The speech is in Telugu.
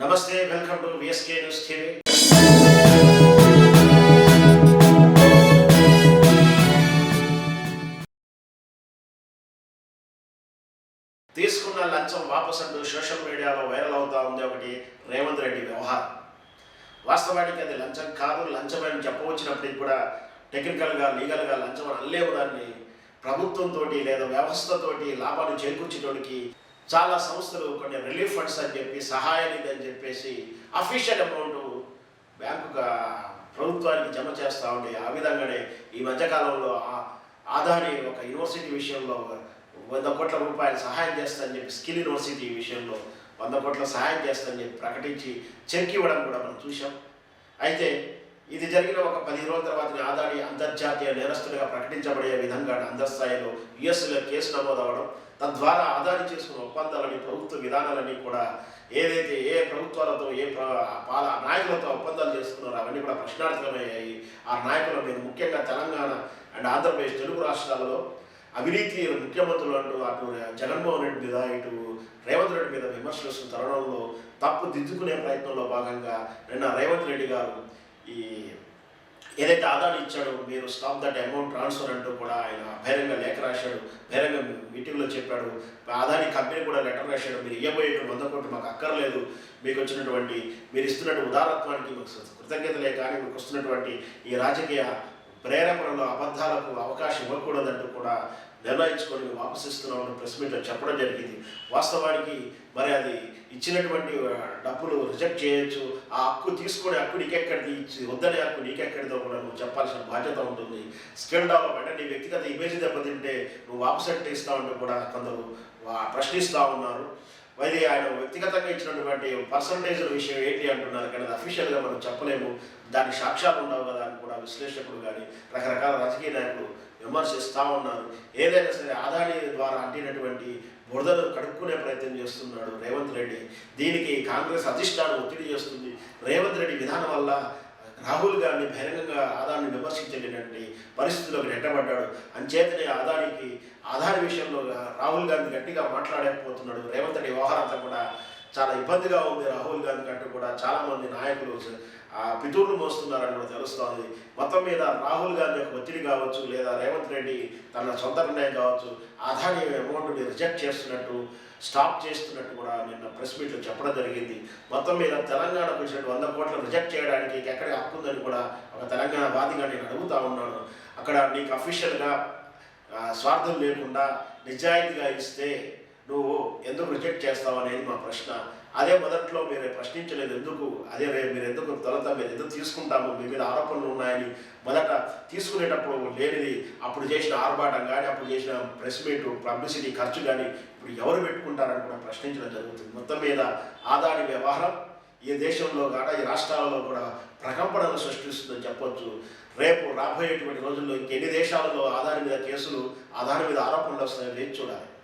నమస్తే welcome to VSK news TV తీసుకున్న లంచం వాపస్ అంటూ సోషల్ మీడియాలో వైరల్ అవుతా ఉంది ఒకటి రేవంత్ రెడ్డి వ్యవహారం. వాస్తవానికి అది లంచం కాదు లంచం అని చెప్పవచ్చినప్పటికీ కూడా టెక్నికల్గా లీగల్గా లంచం అనలేవు దాన్ని. ప్రభుత్వంతో లేదా వ్యవస్థతోటి లాభాలు చేకూర్చేటోడికి చాలా సంస్థలు కొన్ని రిలీఫ్ ఫండ్స్ అని చెప్పి సహాయ నిధి అని చెప్పేసి అఫీషియల్ అమౌంట్ బ్యాంకుగా ప్రభుత్వానికి జమ చేస్తూ ఉండే. ఆ విధంగానే ఈ మధ్యకాలంలో ఆ- ఆదాని ఒక యూనివర్సిటీ విషయంలో వంద కోట్ల రూపాయలు సహాయం చేస్తానని చెప్పి స్కిల్ యూనివర్సిటీ విషయంలో వంద కోట్ల సహాయం చేస్తానని చెప్పి ప్రకటించి చెక్ ఇవ్వడం కూడా మనం చూసాం అయితే ఇది జరిగిన ఒక పది రోజుల తర్వాత ఆదాడి అంతర్జాతీయ నేరస్తుడిగా ప్రకటించబడే విధంగా అంతర్స్థాయిలో యుఎస్లో కేసు నమోదవడం తద్వారా ఆదాని చేసుకున్న ఒప్పందాలని ప్రభుత్వ విధానాలన్నీ కూడా ఏదైతే ఏ ప్రభుత్వాలతో ఏ ప్ర- పాల నాయకులతో ఒప్పందాలు చేసుకున్నారో అవన్నీ కూడా ప్రశ్నార్థకమయ్యాయి ఆ నాయకుల మీద ముఖ్యంగా తెలంగాణ అండ్ ఆంధ్రప్రదేశ్ తెలుగు రాష్ట్రాలలో అవినీతి ముఖ్యమంత్రులు అంటూ అటు జగన్మోహన్ రెడ్డి మీద ఇటు రేవంత్ రెడ్డి మీద విమర్శలు వస్తున్న తరుణంలో తప్పు దిద్దుకునే ప్రయత్నంలో భాగంగా నిన్న రేవంత్ రెడ్డి గారు ఈ ఏదైతే ఆధార్ ఇచ్చాడో మీరు స్టాప్ దట్ అమౌంట్ ట్రాన్స్ఫర్ అంటూ కూడా ఆయన బహిరంగ లేఖ రాశాడు బహిరంగ మీటింగ్లో చెప్పాడు. ఆదాని కంపెనీ కూడా లెటర్ రాశాడు. మీరు ఇవ్వబోయేటువంటి వంద కోట్లు మాకు అక్కర్లేదు. మీకు వచ్చినటువంటి మీరు ఇస్తున్నటువంటి ఉదారత్వానికి మాకు కృతజ్ఞతలే కానీ మీకు వస్తున్నటువంటి ఈ రాజకీయ ప్రేరేపణలో అబద్ధాలకు అవకాశం ఇవ్వకూడదంటూ కూడా నిర్ణయించుకొని మేము వాపసు ప్రెస్ మీట్లో చెప్పడం జరిగింది. వాస్తవానికి మరి అది ఇచ్చినటువంటి డబ్బులు రిజెక్ట్ చేయొచ్చు. ఆ హక్కు తీసుకునే హక్కు నీకెక్కడిది? ఇచ్చి వద్దనే హక్కు నీకెక్కడిదో కూడా నువ్వు చెప్పాల్సిన బాధ్యత ఉంటుంది. స్కిల్ డెవలప్మెంట్ అంటే నీ వ్యక్తిగత ఇమేజ్ దెబ్బతింటే నువ్వు వాపసెట్ ఇస్తావంటూ కూడా కొందరు ప్రశ్నిస్తూ ఉన్నారు. మరి ఆయన వ్యక్తిగతంగా ఇచ్చినటువంటి పర్సంటేజ్ విషయం ఏంటి అంటున్నారు? కానీ అది అఫీషియల్గా మనం చెప్పలేము. దానికి సాక్ష్యాలు ఉండవు కదా అని కూడా విశ్లేషకులు కానీ రకరకాల రాజకీయ నాయకులు విమర్శిస్తూ ఉన్నారు. ఏదైనా సరే ఆదాని ద్వారా అంటినటువంటి బురదను కడుక్కునే ప్రయత్నం చేస్తున్నాడు రేవంత్ రెడ్డి. దీనికి కాంగ్రెస్ అధిష్టానం ఒత్తిడి చేస్తుంది. రేవంత్ రెడ్డి విధానం వల్ల రాహుల్ గాంధీ బహిరంగంగా ఆదాన్ని విమర్శించేటటువంటి పరిస్థితుల్లోకి నెట్టబడ్డాడు. అంచేతనే ఆదానికి ఆధార్ విషయంలో రాహుల్ గాంధీ గట్టిగా మాట్లాడలేకపోతున్నాడు. రేవంత్ రెడ్డి వ్యవహారం అంతా కూడా చాలా ఇబ్బందిగా ఉంది రాహుల్ గాంధీ కంటూ కూడా చాలామంది నాయకులు ఆ పితూర్లు మోస్తున్నారని కూడా తెలుస్తోంది. మొత్తం మీద రాహుల్ గాంధీ యొక్క ఒత్తిడి కావచ్చు లేదా రేవంత్ రెడ్డి తన సొంత నిర్ణయం కావచ్చు ఆదాని అమౌంట్ని రిజెక్ట్ చేస్తున్నట్టు స్టాప్ చేస్తున్నట్టు కూడా నిన్న ప్రెస్ మీట్లో చెప్పడం జరిగింది. మొత్తం మీద తెలంగాణకు వచ్చినట్టు వంద కోట్లు రిజెక్ట్ చేయడానికి ఎక్కడ హక్కుందని కూడా ఒక తెలంగాణ వాదిగా నేను అడుగుతా ఉన్నాను. అక్కడ నీకు అఫీషియల్గా స్వార్థం లేకుండా నిజాయితీగా ఇస్తే నువ్వు ఎందుకు రిజెక్ట్ చేస్తావు అనేది మా ప్రశ్న. అదే మొదట్లో మీరు ప్రశ్నించలేదు ఎందుకు? అదే రేపు మీరు ఎందుకు తొలత? మీరు ఎందుకు తీసుకుంటాము? మీ మీద ఆరోపణలు ఉన్నాయని మొదట తీసుకునేటప్పుడు లేనిది అప్పుడు చేసిన ఆర్భాటం కానీ అప్పుడు చేసిన ప్రెస్ మీట్ పబ్లిసిటీ ఖర్చు కానీ ఇప్పుడు ఎవరు పెట్టుకుంటారని కూడా ప్రశ్నించడం జరుగుతుంది. మొత్తం మీద ఆదాని వ్యవహారం ఈ దేశంలో కాక ఈ రాష్ట్రాలలో కూడా ప్రకంపనలు సృష్టిస్తుందని చెప్పొచ్చు. రేపు రాబోయేటువంటి రోజుల్లో ఇంకెన్ని దేశాలలో ఆదాని మీద కేసులు ఆదాని మీద ఆరోపణలు వస్తాయో వేచి చూడాలి.